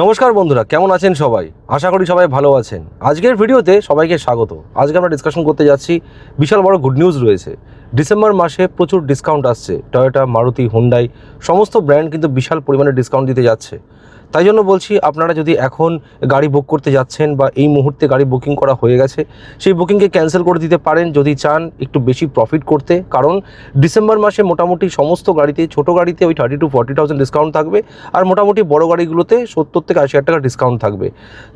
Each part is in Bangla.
নমস্কার বন্ধুরা, কেমন আছেন সবাই? আশা করি সবাই ভালো আছেন। আজকের ভিডিওতে সবাইকে স্বাগত। আজকে আমরা ডিসকাশন করতে যাচ্ছি, বিশাল বড় গুড নিউজ রয়েছে। ডিসেম্বর মাসে প্রচুর ডিসকাউন্ট আসছে। টয়োটা মারুতি হুন্ডাই সমস্ত ব্র্যান্ড কিন্তু বিশাল পরিমাণে ডিসকাউন্ট দিতে যাচ্ছে। তাই জন্য বলছি আপনারা যদি এখন গাড়ি বুক করতে যাচ্ছেন বা এই মুহূর্তে গাড়ি বুকিং করা হয়ে গেছে, সেই বুকিংকে ক্যান্সেল করে দিতে পারেন যদি চান একটু বেশি প্রফিট করতে। কারণ ডিসেম্বর মাসে মোটামুটি সমস্ত গাড়িতে, ছোট গাড়িতে ওই thirty to forty thousand discount থাকবে আর মোটামুটি বড় গাড়িগুলোতে সত্তর থেকে আশি হাজার টাকা ডিসকাউন্ট থাকবে।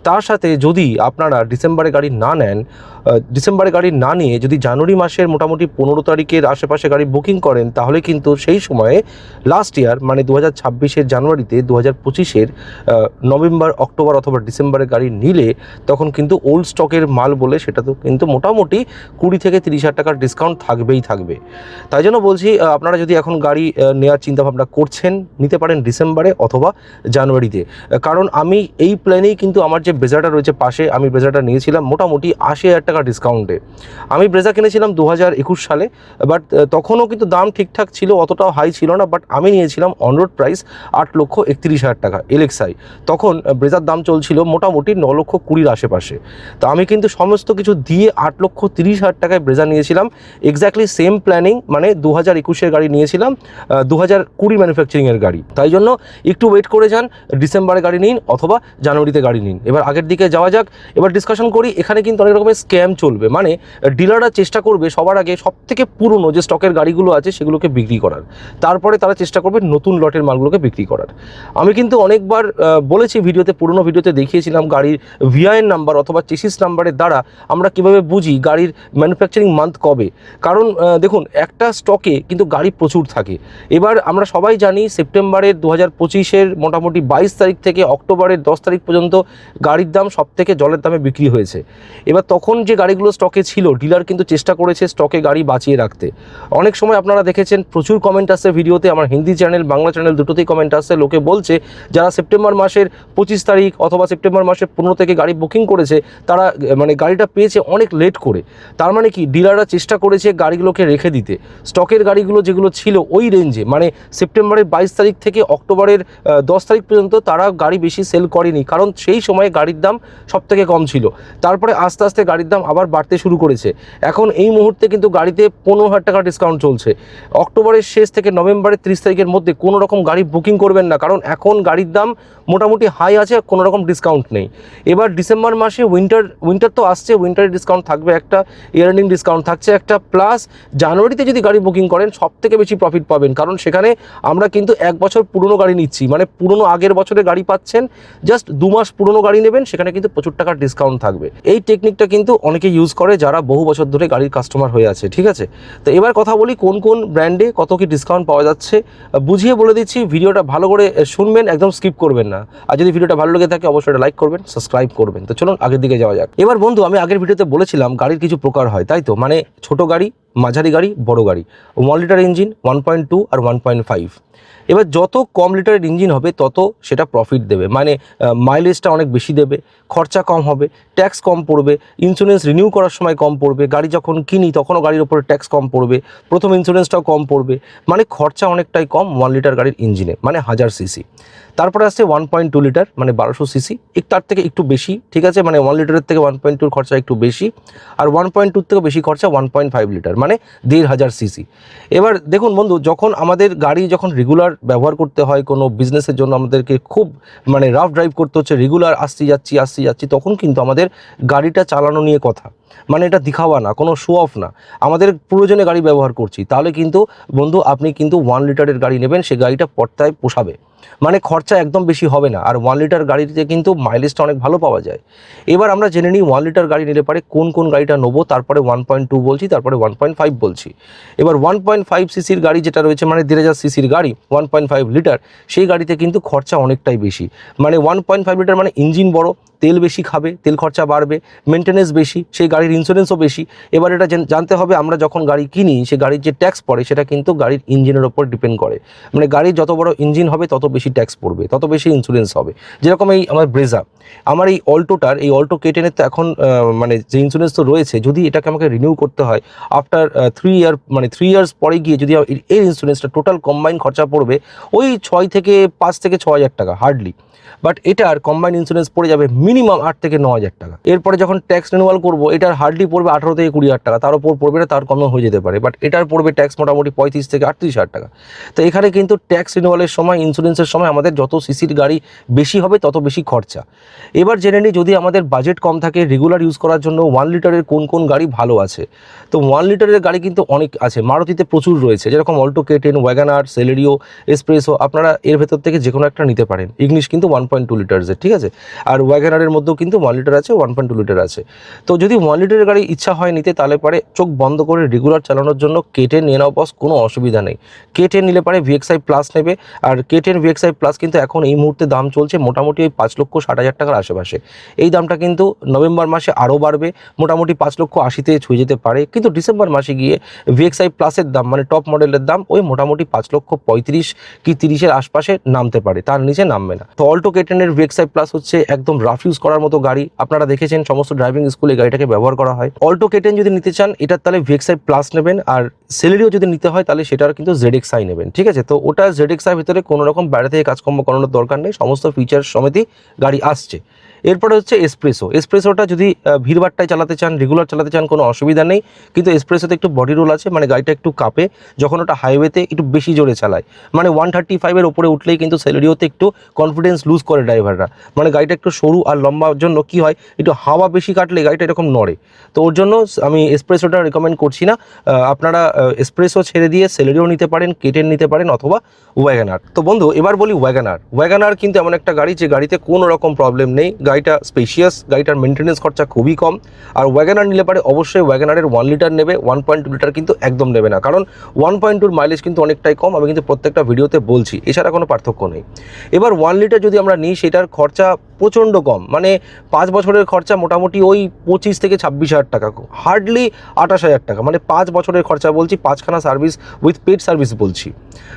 তার সাথে যদি আপনারা ডিসেম্বরে গাড়ি না নেন ডিসেম্বরে গাড়ি না নিয়ে যদি জানুয়ারি মাসের মোটামুটি পনেরো তারিখের আশেপাশে গাড়ি বুকিং করেন, তাহলে কিন্তু সেই সময়ে লাস্ট ইয়ার মানে দু হাজার ছাব্বিশের জানুয়ারিতে দু হাজার পঁচিশের নভেম্বর, অক্টোবর অথবা ডিসেম্বরে গাড়ি নিলে তখন কিন্তু ওল্ড স্টকের মাল বলে সেটা তো কিন্তু মোটামুটি কুড়ি থেকে তিরিশ হাজার টাকার ডিসকাউন্ট থাকবেই থাকবে। তাই জন্য বলছি আপনারা যদি এখন গাড়ি নেওয়ার চিন্তাভাবনা করছেন, নিতে পারেন ডিসেম্বরে অথবা জানুয়ারিতে। কারণ আমি এই প্ল্যানেই কিন্তু আমার যে ব্রেজারটা রয়েছে পাশে, আমি ব্রেজারটা নিয়েছিলাম মোটামুটি আশি হাজার টাকা ডিসকাউন্টে আমি ব্রেজা কিনেছিলাম দু হাজার একুশ সালে বাট তখনও কিন্তু দাম ঠিকঠাক ছিল, অতটাও হাই ছিল না বাট আমি নিয়েছিলাম অনরোড প্রাইস আট লক্ষ একত্রিশ হাজার টাকা এলএক্সআই তখন ব্রেজার দাম চলছিল মোটামুটি ন লক্ষ কুড়ির আশেপাশে। তো আমি কিন্তু সমস্ত কিছু দিয়ে আট লক্ষ তিরিশ হাজার টাকায় ব্রেজা নিয়েছিলাম। এক্স্যাক্টলি সেম প্ল্যানিং মানে দু হাজার একুশের গাড়ি নিয়েছিলাম দু হাজার কুড়ি ম্যানুফ্যাকচারিংয়ের গাড়ি। তাই জন্য একটু ওয়েট করে যান ডিসেম্বরে গাড়ি নিন অথবা জানুয়ারিতে গাড়ি নিন। এবার আগের দিকে যাওয়া যাক, এবার ডিসকাশন করি, এখানে কিন্তু অনেক রকমের স্ক্যাম চলবে। মানে ডিলাররা চেষ্টা করবে সবার আগে সব থেকে পুরনো যে স্টকের গাড়িগুলো আছে সেগুলোকে বিক্রি করার। তারপরে তারা চেষ্টা করবে নতুন লটের মালগুলোকে বিক্রি করার। আমি কিন্তু অনেকবার আহ, বলেছি ভিডিওতে পুরনো ভিডিওতে দেখিয়েছিলাম গাড়ির ভিআইএন নাম্বার অথবা চেসিস নাম্বারের দ্বারা আমরা কীভাবে বুঝি গাড়ির ম্যানুফ্যাকচারিং মান্থ কবে। কারণ দেখুন একটা স্টকে কিন্তু গাড়ি প্রচুর থাকে। এবার আমরা সবাই জানি সেপ্টেম্বরের দু হাজার পঁচিশের মোটামুটি বাইশ তারিখ থেকে অক্টোবরের দশ তারিখ পর্যন্ত গাড়ির দাম সব থেকে জলের দামে বিক্রি হয়েছে। এবার তখন যে গাড়িগুলো স্টকে ছিল ডিলার কিন্তু চেষ্টা করেছে স্টকে গাড়ি বাঁচিয়ে রাখতে। অনেক সময় আপনারা দেখেছেন প্রচুর কমেন্ট আসছে ভিডিওতে আমার হিন্দি চ্যানেল বাংলা চ্যানেল দুটোতেই কমেন্ট আসছে। লোকে বলছে যারা সেপ্টেম্বর মাসের পঁচিশ তারিখ অথবা সেপ্টেম্বর মাসের পনেরো থেকে গাড়ি বুকিং করেছে, তারা মানে গাড়িটা পেয়েছে অনেক লেট করে। তার মানে কি, ডিলাররা চেষ্টা করেছে গাড়িগুলোকে রেখে দিতে। স্টকের গাড়িগুলো যেগুলো ছিল ওই রেঞ্জে মানে সেপ্টেম্বরের বাইশ তারিখ থেকে অক্টোবরের দশ তারিখ পর্যন্ত তারা গাড়ি বেশি সেল করেনি, কারণ সেই সময় গাড়ির দাম সব থেকে কম ছিল। তারপরে আস্তে আস্তে গাড়ির দাম আবার বাড়তে শুরু করেছে। এখন এই মুহূর্তে কিন্তু গাড়িতে পনেরো হাজার টাকা ডিসকাউন্ট চলছে। অক্টোবরের শেষ থেকে নভেম্বরের তিরিশ তারিখের মধ্যে কোনো রকম গাড়ি বুকিং করবেন না, কারণ এখন গাড়ির দাম মোটামুটি হাই আছে কোনো রকম ডিসকাউন্ট নেই। এবার ডিসেম্বর মাসে উইন্টার উইন্টার তো আসছে উইন্টারের ডিসকাউন্ট থাকবে একটা ইয়ার্নিং ডিসকাউন্ট থাকছে একটা প্লাস জানুয়ারিতে যদি গাড়ি বুকিং করেন সব থেকে বেশি প্রফিট পাবেন। কারণ সেখানে আমরা কিন্তু এক বছর পুরনো গাড়ি নিচ্ছি মানে পুরনো আগের বছরে গাড়ি পাচ্ছেন জাস্ট দু মাস পুরনো গাড়ি নেবেন, সেখানে কিন্তু প্রচুর টাকার ডিসকাউন্ট থাকবে। এই টেকনিকটা কিন্তু অনেকে ইউজ করে যারা বহু বছর ধরে গাড়ির কাস্টমার হয়ে আছে, ঠিক আছে? তো এবার কথা বলি কোন কোন ব্র্যান্ডে কত কি ডিসকাউন্ট পাওয়া যাচ্ছে। বুঝিয়ে বলে দিচ্ছি, ভিডিওটা ভালো করে শুনবেন, একদম স্কিপ করবেন না। আর যদি ভিডিওটা ভালো লেগে থাকে, অবশ্যই লাইক করবেন সাবস্ক্রাইব করবেন। তো চলুন, আগের দিকে যাওয়া যাক। এবার বন্ধু, আমি আগের ভিডিওতে বলেছিলাম গাড়ির কিছু প্রকার হয়, তাই তো? মানে ছোট গাড়ি, মাঝারি গাড়ি, বড় গাড়ি। One litre engine one point two আর ওয়ান পয়েন্ট ফাইভ এবার যত কম লিটারের ইঞ্জিন হবে, তত সেটা প্রফিট দেবে। মানে মাইলেজটা অনেক বেশি দেবে, খরচা কম হবে ট্যাক্স কম পড়বে ইন্স্যুরেন্স রিনিউ করার সময় কম পড়বে, গাড়ি যখন কিনি, তখনও গাড়ির ওপরে ট্যাক্স কম পড়বে, প্রথম ইন্স্যুরেন্সটাও কম পড়বে। মানে খরচা অনেকটাই কম ওয়ান লিটার গাড়ির ইঞ্জিনে মানে হাজার সিসি তারপরে আসছে ওয়ান পয়েন্ট টু লিটার মানে বারোশো সিসি তার থেকে একটু বেশি, ঠিক আছে? মানে ওয়ান লিটারের থেকে ওয়ান পয়েন্ট টুর খরচা একটু বেশি। আর ওয়ান পয়েন্ট টুর থেকে বেশি খরচা ওয়ান পয়েন্ট ফাইভ লিটার মানে দেড় হাজার সিসি এবার দেখুন বন্ধু, যখন আমাদের গাড়ি যখন রেগুলার ব্যবহার করতে হয়, কোনো বিজনেসের জন্য আমাদেরকে খুব মানে রাফ ড্রাইভ করতে হচ্ছে রেগুলার আসতে যাচ্ছি আসতে যাচ্ছি, তখন কিন্তু আমাদের গাড়িটা চালানো নিয়ে কথা। মানে এটা দিখাওয়া না, কোনো শো অফ না। আমাদের প্রয়োজনে গাড়ি ব্যবহার করছি, তাহলে কিন্তু বন্ধু, আপনি কিন্তু ওয়ান লিটারের গাড়ি নেবেন, সে গাড়িটা পর্তায় পোষাবে। মানে খরচা একদম বেশি হবে না। আর ওয়ান লিটার গাড়িতে কিন্তু মাইলেজটা অনেক ভালো পাওয়া যায়। এবার আমরা জেনে নিই ওয়ান লিটার গাড়ি নিলে পারে কোন কোন গাড়িটা নেব, তারপরে ওয়ান পয়েন্ট টু বলছি, তারপরে ওয়ান পয়েন্ট ফাইভ বলছি। এবার ওয়ান পয়েন্ট ফাইভ সিসির গাড়ি যেটা রয়েছে মানে দেড় হাজার সিসির গাড়ি ওয়ান পয়েন্ট ফাইভ লিটার সেই গাড়িতে কিন্তু খরচা অনেকটাই বেশি। মানে ওয়ান পয়েন্ট ফাইভ লিটার মানে ইঞ্জিন বড়, তেল বেশি খাবে, তেল খরচা বাড়বে মেনটেনেন্স বেশি, সেই গাড়ির ইন্স্যুরেন্সও বেশি। এবার এটা জানতে হবে আমরা যখন গাড়ি কিনি, সে গাড়ির যে ট্যাক্স পড়ে, সেটা কিন্তু গাড়ির ইঞ্জিনের ওপর ডিপেন্ড করে। মানে গাড়ির যত বড় ইঞ্জিন হবে, তত বেশি ট্যাক্স পড়বে, তত বেশি ইন্স্যুরেন্স হবে। যেরকম এই আমার ব্রেজা আমার এই অল্টোটার এই অল্টো কেটেনের তো এখন মানে যে ইন্স্যুরেন্স তো রয়েছে, যদি এটাকে আমাকে রিনিউ করতে হয় আফটার থ্রি ইয়ার মানে থ্রি ইয়ার্স পরে গিয়ে যদি এর ইন্স্যুরেন্সটা টোটাল কম্বাইন খরচা পড়বে, ওই ছয় থেকে পাঁচ থেকে ছ হাজার টাকা হার্ডলি বাট এটার কম্বাইন ইন্স্যুরেন্স পড়ে যাবে মিনিমাম আট থেকে ন হাজার টাকা। এরপরে যখন ট্যাক্স রিনিউয়াল করব, এটার হার্ডলি পড়বে আঠারো থেকে কুড়ি হাজার টাকা, তার উপর পড়বে না, তার কমও হয়ে যেতে পারে। বাট এটার পড়বে ট্যাক্স মোটামুটি পঁয়ত্রিশ থেকে আটত্রিশ হাজার টাকা। তো এখানে কিন্তু ট্যাক্স রিনিউয়ালের সময় ইন্স্যুরেন্সের সময় আমাদের যত সিসির গাড়ি বেশি হবে, তত বেশি খরচা। এবার জেনে নিই, যদি আমাদের বাজেট কম থাকে রেগুলার ইউজ করার জন্য ওয়ান লিটারের কোন কোন গাড়ি ভালো আছে? তো ওয়ান লিটারের গাড়ি কিন্তু অনেক আছে, মারুতিতে প্রচুর রয়েছে, যেরকম Alto K ten Wagon R Celerio Espresso আপনারা এর ভেতর থেকে যে কোনো একটা নিতে পারেন। ইংলিশ কিন্তু ওয়ান পয়েন্ট টু লিটার্সের ঠিক আছে? আর ওয়াগানারের মধ্যেও কিন্তু ওয়ান লিটার আছে ওয়ান পয়েন্ট টু লিটার আছে। তো যদি ওয়ান লিটারের গাড়ি ইচ্ছা হয় নিতে, তাহলে পরে চোখ বন্ধ করে রেগুলার চালানোর জন্য কে টেন নিয়ে নাও বস কোনো অসুবিধা নেই। কে টেন নিলে পারে ভিএক্সআই প্লাস নেবে, আর কে টেন ভিএক্সআই প্লাস কিন্তু এখন এই মুহূর্তে দাম চলছে মোটামুটি ওই পাঁচ লক্ষ ষাট হাজার টাকার আশেপাশে। এই দামটা কিন্তু নভেম্বর মাসে আরও বাড়বে, মোটামুটি পাঁচ লক্ষ আশিতে ছুঁয়ে যেতে পারে। কিন্তু ডিসেম্বর মাসে গিয়ে ভিএক্সআই প্লাসের দাম মানে টপ মডেলের দাম ওই মোটামুটি পাঁচ লক্ষ পঁয়ত্রিশ কি তিরিশের আশপাশে নামতে পারে, তার নিচে নামবে না। তো অল্টো কেটেনের ভিএক্সআই প্লাস হচ্ছে একদম রাফ ইউজ করার মতো গাড়ি। আপনারা দেখেছেন সমস্ত ড্রাইভিং স্কুলে গাড়িটাকে ব্যবহার করা হয়। অল্টো কেটেন যদি নিতে চান, এটার তাহলে ভিএক্সআই প্লাস নেবেন। আর সেলেরিও যদি নিতে হয়, তাহলে সেটার কিন্তু জেডএক্সআই নেবেন। ঠিক আছে? তো ওটা জেডএক্সআই ভিতরে কোনো রকম বাইরে থেকে কাজকর্ম করানোর দরকার নেই সমস্ত ফিচার সমেতই গাড়ি আসছে। এরপরে হচ্ছে এসপ্রেসো এসপ্রেসোটা যদি আহ, ভিড়ভাট্টায় চালাতে চান রেগুলার চালাতে চান কোনো অসুবিধা নেই। কিন্তু এসপ্রেসোতে একটু বডি রোল আছে মানে গাড়িটা একটু কাঁপে যখন ওটা হাইওয়েতে একটু বেশি জোরে চালায়। মানে ওয়ান থার্টি ফাইভের ওপরে উঠলেই কিন্তু স্যালারিওতে একটু কনফিডেন্স লুজ করে ড্রাইভাররা মানে গাড়িটা একটু সরু আর লম্বার জন্য কি হয় একটু হাওয়া বেশি কাটলে গাড়িটা এরকম নড়ে। তো ওর জন্য আমি এসপ্রেসোটা রেকমেন্ড করছি না। আপনারা এসপ্রেসো ছেড়ে দিয়ে স্যালারিও নিতে পারেন কেটেন নিতে পারেন অথবা ওয়াগানার তো বন্ধু এবার বলি ওয়াগানার ওয়াগানার কিন্তু এমন একটা গাড়ি যে গাড়িতে কোনো রকম প্রবলেম নেই। গাড়িটা স্পেশিয়াস গাড়িটার মেনটেন্যান্স খরচা খুবই কম। আর ওয়াগানার নিলে পারে অবশ্যই ওয়াগানারের ওয়ান লিটার নেবে ওয়ান পয়েন্ট টু লিটার কিন্তু একদম নেবে না। কারণ ওয়ান পয়েন্ট টুর মাইলেজ কিন্তু অনেকটাই কম, আমি কিন্তু প্রত্যেকটা ভিডিওতে বলছি, এছাড়া কোনো পার্থক্য নেই। এবার ওয়ান লিটার যদি আমরা নিই, সেটার খরচা প্রচণ্ড কম। মানে পাঁচ বছরের খরচা মোটামুটি ওই পঁচিশ থেকে ছাব্বিশ হাজার টাকা হার্ডলি আঠাশ হাজার টাকা। মানে পাঁচ বছরের খরচা বলছি, পাঁচখানা সার্ভিস উইথ পেড সার্ভিস বলছি।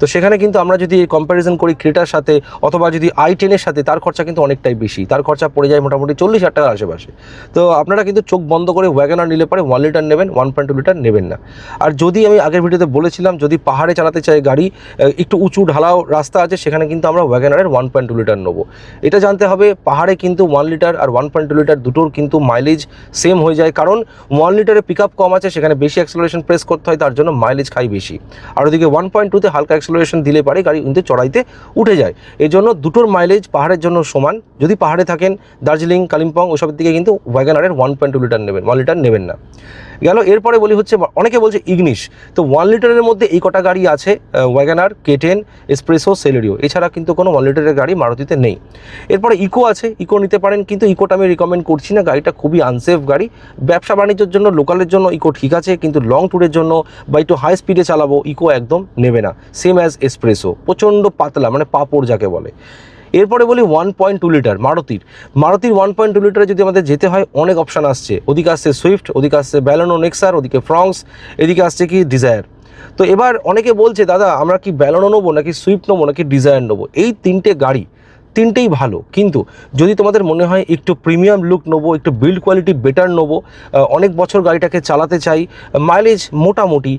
তো সেখানে কিন্তু আমরা যদি কম্প্যারিজন করি ক্রেটার সাথে অথবা যদি আই টেনের সাথে, তার খরচা কিন্তু অনেকটাই বেশি। তার খরচা পড়ে যায় মোটামুটি চল্লিশ হাজার টাকার আশেপাশে। তো আপনারা কিন্তু চোখ বন্ধ করে ওয়াগানার নিলে পরে ওয়ান লিটার নেবেন ওয়ান পয়েন্ট টু লিটার নেবেন না। আর যদি আমি আগের ভিডিওতে বলেছিলাম, যদি পাহাড়ে চালাতে চাই গাড়ি একটু উঁচু ঢালাও রাস্তা আছে, সেখানে কিন্তু আমরা ওয়াগানারের ওয়ান পয়েন্ট টু লিটার নেব। এটা জানতে হবে পাহাড়ে কিন্তু ওয়ান লিটার আর ওয়ান পয়েন্ট টু লিটার দুটোর কিন্তু মাইলেজ সেম হয়ে যায়। কারণ ওয়ান লিটারে পিক আপ কম আছে, সেখানে বেশি অ্যাক্সেলারেশন প্রেস করতে হয়, তার জন্য মাইলেজ খাই বেশি। আর ওদিকে ওয়ান পয়েন্ট টুতে হালকা অ্যাক্সেলারেশন দিলে পারে, গাড়ি কিন্তু চড়াইতে উঠে যায়। এই জন্য দুটোর মাইলেজ পাহাড়ের জন্য সমান। যদি পাহাড়ে থাকেন, দার্জিলিং, কালিম্পং, ওসবের দিকে কিন্তু ওয়াগানারের ওয়ান পয়েন্ট টু লিটার নেবেন ওয়ান লিটার নেবেন না। গেল। এরপরে বলি হচ্ছে, অনেকে বলছে ইগনিশ। তো ওয়ান লিটারের মধ্যে এই কটা গাড়ি আছে ওয়াগানার কেটেন এসপ্রেসো সেলেরিও এছাড়া কিন্তু কোনো ওয়ান লিটারের গাড়ি মারুতিতে নেই। এরপরে ইকো আছে ইকো নিতে পারেন, কিন্তু ইকোটা আমি রিকমেন্ড করছি না। গাড়িটা খুবই আনসেফ গাড়ি। ব্যবসা বাণিজ্যের জন্য লোকালের জন্য ইকো ঠিক আছে, কিন্তু লং ট্যুরের জন্য বা একটু হাই স্পিডে চালাবো ইকো একদম নেবে না। সেম অ্যাজ এসপ্রেসো প্রচণ্ড পাতলা মানে পাপড় যাকে বলে। এরপরে বলি ওয়ান পয়েন্ট টু লিটার মারুতির। মারুতির ওয়ান পয়েন্ট টু লিটারে যদি আমাদের যেতে হয়, অনেক অপশান আসছে। ওদিকে আসছে সুইফট ওদিকে আসছে ব্যালোনো নেক্সার ওদিকে ফ্রংস এদিকে আসছে কি ডিজায়ার তো এবার অনেকে বলছে, দাদা, আমরা কি ব্যালোনো নেব নাকি সুইফট নেব নাকি ডিজায়ার নেব? এই তিনটে গাড়ি তিনটেই ভালো। কিন্তু যদি তোমাদের মনে হয় একটু প্রিমিয়াম লুক নেব, একটু বিল্ড কোয়ালিটি বেটার নেব অনেক বছর গাড়িটাকে চালাতে চাই মাইলেজ মোটামুটি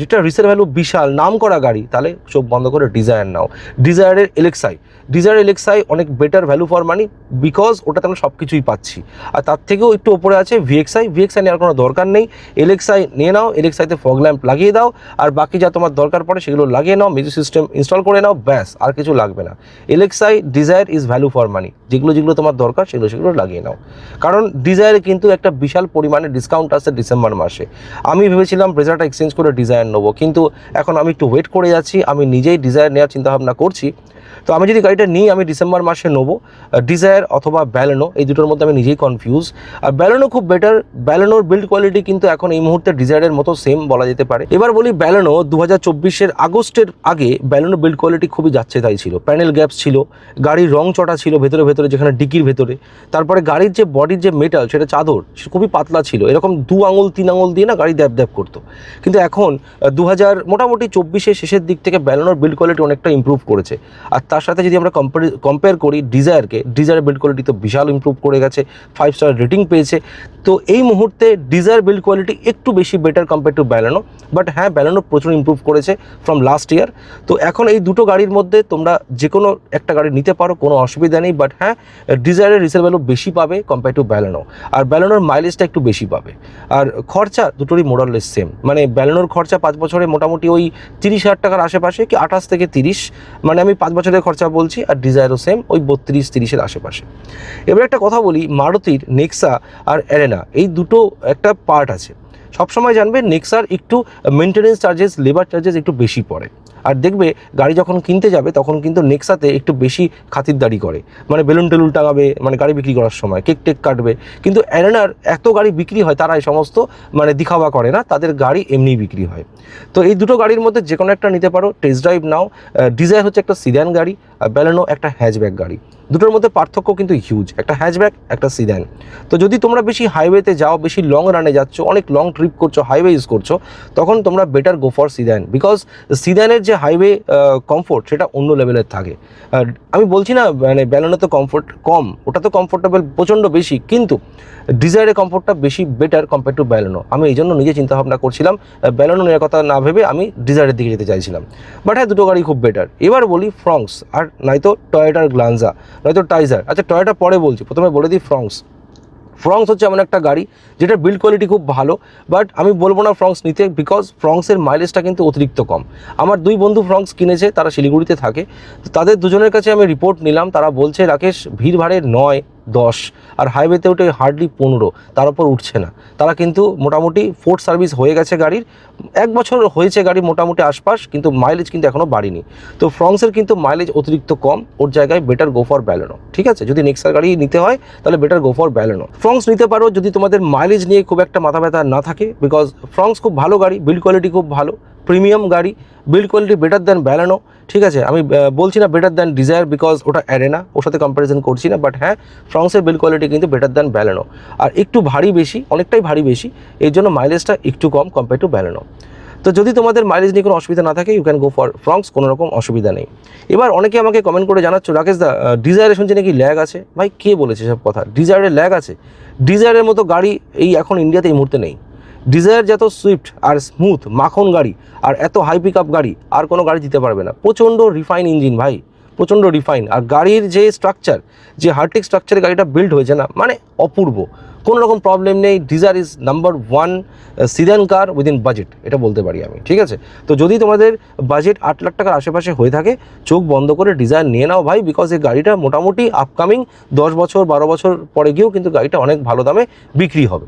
যেটা রিসেল ভ্যালু বিশাল, নাম করা গাড়ি, তাহলে চোখ বন্ধ করে ডিজায়ার নাও। ডিজায়ারের এলেক্সাই ডিজায়ার এলেক্সাই অনেক better value for money because ওটাতে আমরা সব কিছুই পাচ্ছি। আর তার থেকেও একটু ওপরে আছে ভিএক্সআই ভিএক্সআই নেওয়ার কোনো দরকার নেই। এলেক্সাই নিয়ে নাও এলেক্সাইতে ফগ ল্যাম্প লাগিয়ে দাও, আর বাকি যা তোমার দরকার পড়ে সেগুলো লাগিয়ে নাও মিউজিক সিস্টেম ইনস্টল করে নাও, ব্যাস, আর কিছু লাগবে না। এলেক্সাই Dzire is value for money যেগুলো যেগুলো তোমার দরকার, সেগুলো সেগুলো লাগিয়ে নাও। কারণ ডিজায়ারে কিন্তু একটা বিশাল পরিমাণে ডিসকাউন্ট আসছে ডিসেম্বর মাসে। আমি ভেবেছিলাম ব্রেজারটা এক্সচেঞ্জ করে ডিজায়ার নেব। কিন্তু এখন আমি একটু ওয়েট করে যাচ্ছি, আমি নিজেই ডিজায়ার নেওয়ার চিন্তাভাবনা করছি। তো আমি যদি গাড়িটা নিই, আমি ডিসেম্বর মাসে নেব। ডিজায়ার অথবা ব্যালেনো এই দুটোর মধ্যে আমি নিজেই কনফিউজ আর ব্যালেনো খুব বেটার ব্যালেনোর বিল্ড কোয়ালিটি কিন্তু এখন এই মুহূর্তে ডিজায়ারের মতো সেম বলা যেতে পারে। এবার বলি ব্যালেনো দু হাজার আগস্টের আগে ব্যালেনো বিল্ড কোয়ালিটি খুবই যাচ্ছে তাই ছিল। প্যানেল গ্যাপস ছিল, গাড়ির রং চটা ছিল ভেতরে ভেতরে, যেখানে ডিকির ভেতরে। তারপরে গাড়ির যে বডির যে মেটাল সেটা চাদর, সে খুবই পাতলা ছিল। এরকম দু আঙুল, তিন আঙুল দিয়ে না গাড়ি দ্যাপ দ্যাপ করতো। কিন্তু এখন দু হাজার মোটামুটি চব্বিশের শেষের দিক থেকে ব্যালেনোর বিল্ড কোয়ালিটি অনেকটা ইম্প্রুভ করেছে। আর তার সাথে যদি আমরা কম্পেয়ার করি ডিজায়ারকে ডিজায়ার বিল্ড কোয়ালিটি তো বিশাল ইমপ্রুভ করে গেছে ফাইভ স্টার রেটিং পেয়েছে, তো এই মুহূর্তে ডিজায়ার বিল্ড কোয়ালিটি একটু বেশি better compare to Baleno but হ্যাঁ ব্যালেনো প্রচুর ইমপ্রুভ করেছে ফ্রম লাস্ট ইয়ার তো এখন এই দুটো গাড়ির মধ্যে তোমরা যে কোনো একটা গাড়ি নিতে পারো, কোনো অসুবিধা নেই বাট হ্যাঁ ডিজায়ারের রিসেল ভ্যালু বেশি পাবে কম্পেয়ার টু ব্যালেনো আর ব্যালেনোর মাইলেজটা একটু বেশি পাবে, আর খরচা দুটোরই মোরাললেস সেম মানে ব্যালেনোর খরচা পাঁচ বছরে মোটামুটি ওই তিরিশ হাজার টাকার আশেপাশে কি আঠাশ থেকে তিরিশ মানে আমি পাঁচ বছরের খরচা বলছি আর ডিজায়ারও সেম ওই বত্রিশ, তিরিশের আশেপাশে। এবার একটা কথা বলি, মারুতির নেক্সা আর অ্যারেনা, এই দুটো একটা পার্ট আছে। সবসময় জানবে নেক্সার একটু মেনটেনেন্স চার্জেস লেবার চার্জেস একটু বেশি পড়ে। আর দেখবে গাড়ি যখন কিনতে যাবে, তখন কিন্তু নেক্সাতে একটু বেশি খাতিরদারি করে। মানে বেলুন টেলুন টাঙাবে মানে গাড়ি বিক্রি করার সময়, কেক টেক কাটবে। কিন্তু অ্যারেনার এত গাড়ি বিক্রি হয়, তারা এই সমস্ত মানে দিখাওয়া করে না, তাদের গাড়ি এমনি বিক্রি হয়। তো এই দুটো গাড়ির মধ্যে যে কোনো একটা নিতে পারো টেস্ট ড্রাইভ নাও। ডিজায়ার হচ্ছে একটা সিডান গাড়ি, আর ব্যালেনো একটা হ্যাচব্যাক গাড়ি। দুটোর মধ্যে পার্থক্য কিন্তু হিউজ একটা হ্যাচব্যাক একটা সিদ্যান তো যদি তোমরা বেশি হাইওয়েতে যাও, বেশি লং রানে যাচ্ছ, অনেক লং ট্রিপ করছ হাইওয়ে ইউজ করছ, তখন তোমরা better go for sedan because সিদ্যানের যে হাইওয়ে কমফোর্ট সেটা অন্য লেভেলের থাকে। আমি বলছি না মানে ব্যালেনোতে কমফোর্ট কম, ওটা তো কমফোর্টেবল প্রচণ্ড বেশি, কিন্তু ডিজায়ারের কমফোর্টটা বেশি বেটার কম্পেয়ার টু ব্যালেনো আমি এই জন্য নিজে চিন্তা ভাবনা করছিলাম ব্যালেনো নেওয়ার কথা না ভেবে আমি ডিজায়ারের দিকে যেতে চাইছিলাম। বাট হ্যাঁ দুটো গাড়ি খুব বেটার এবার বলি ফ্রংস আর নয়তো টয়োটার গ্লানজা নয়তো টাইজার আচ্ছা টয়োটা পরে বলছি, প্রথমে বলে দিই ফ্রংস ফ্রংস হচ্ছে এমন একটা গাড়ি, যেটা বিল্ড কোয়ালিটি খুব ভালো বাট আমি বলব না ফ্রংস নিতে বিকজ ফ্রংসের মাইলেজটা কিন্তু অতিরিক্ত কম। আমার দুই বন্ধু ফ্রংস কিনেছে, তারা শিলিগুড়িতে থাকে তাদের দুজনের কাছে আমি রিপোর্ট নিলাম, তারা বলছে, রাকেশ, ভিড় ভাড়ের নয়। দশ, আর হাইওয়েতে উঠে হার্ডলি পনেরো, তার উপর উঠছে না। তারা কিন্তু মোটামুটি ফোর্থ সার্ভিস হয়ে গেছে গাড়ির। এক বছর হয়েছে গাড়ি মোটামুটি আশপাশ, কিন্তু মাইলেজ কিন্তু এখনও বাড়েনি। তো ফ্রংসের কিন্তু মাইলেজ অতিরিক্ত কম, ওর জায়গায় বেটার গো ফর ব্যালেনো ঠিক আছে? যদি নেক্সার গাড়ি নিতে হয়, তাহলে better go for Baleno Fronx নিতে পারো যদি তোমাদের মাইলেজ নিয়ে খুব একটা মাথা ব্যথা না থাকে বিকজ ফ্রংস খুব ভালো গাড়ি বিল্ড কোয়ালিটি খুব ভালো প্রিমিয়াম গাড়ি build quality better than Baleno ঠিক আছে? আমি বলছি না বেটার দ্যান ডিজায়ার বিকজ ওটা অ্যারেনা ওর সাথে কম্প্যারিজন করছি না বাট হ্যাঁ ফ্রংসের বিল কোয়ালিটি কিন্তু বেটার দ্যান ব্যালেনো আর একটু ভারী বেশি, অনেকটাই ভারী বেশি এই জন্য মাইলেজটা একটু কম কম্পেয়ার টু ব্যালেনো তো যদি তোমাদের মাইলেজ নিয়ে কোনো অসুবিধা না থাকে you can go for Fronx কোনো রকম অসুবিধা নেই। এবার অনেকে আমাকে কমেন্ট করে জানাচ্ছ, রাকেশ দা ডিজায়ারে শুনছি নাকি ল্যাগ আছে? ভাই, কে বলেছে সব কথা? ডিজায়ারের ল্যাগ আছে? ডিজায়ারের মতো গাড়ি এই এখন ইন্ডিয়াতে এই মুহূর্তে নেই। ডিজায়ার যত সুইফট আর স্মুথ মাখন গাড়ি আর এত হাই পিক গাড়ি, আর কোনো গাড়ি দিতে পারবে না। প্রচণ্ড রিফাইন ইঞ্জিন ভাই, প্রচণ্ড রিফাইন আর গাড়ির যে স্ট্রাকচার যে হার্টিক স্ট্রাকচারে গাড়িটা বিল্ড হয়েছে না মানে অপূর্ব। কোনো রকম প্রবলেম নেই Dzire is number one sedan car within budget এটা বলতে পারি আমি, ঠিক আছে? তো যদি তোমাদের বাজেট আট লাখ টাকার আশেপাশে হয়ে থাকে, চোখ বন্ধ করে ডিজায়ার নিয়ে নাও ভাই বিকজ এই গাড়িটা মোটামুটি আপকামিং দশ বছর, বারো বছর পরে গিয়েও কিন্তু গাড়িটা অনেক ভালো দামে বিক্রি হবে।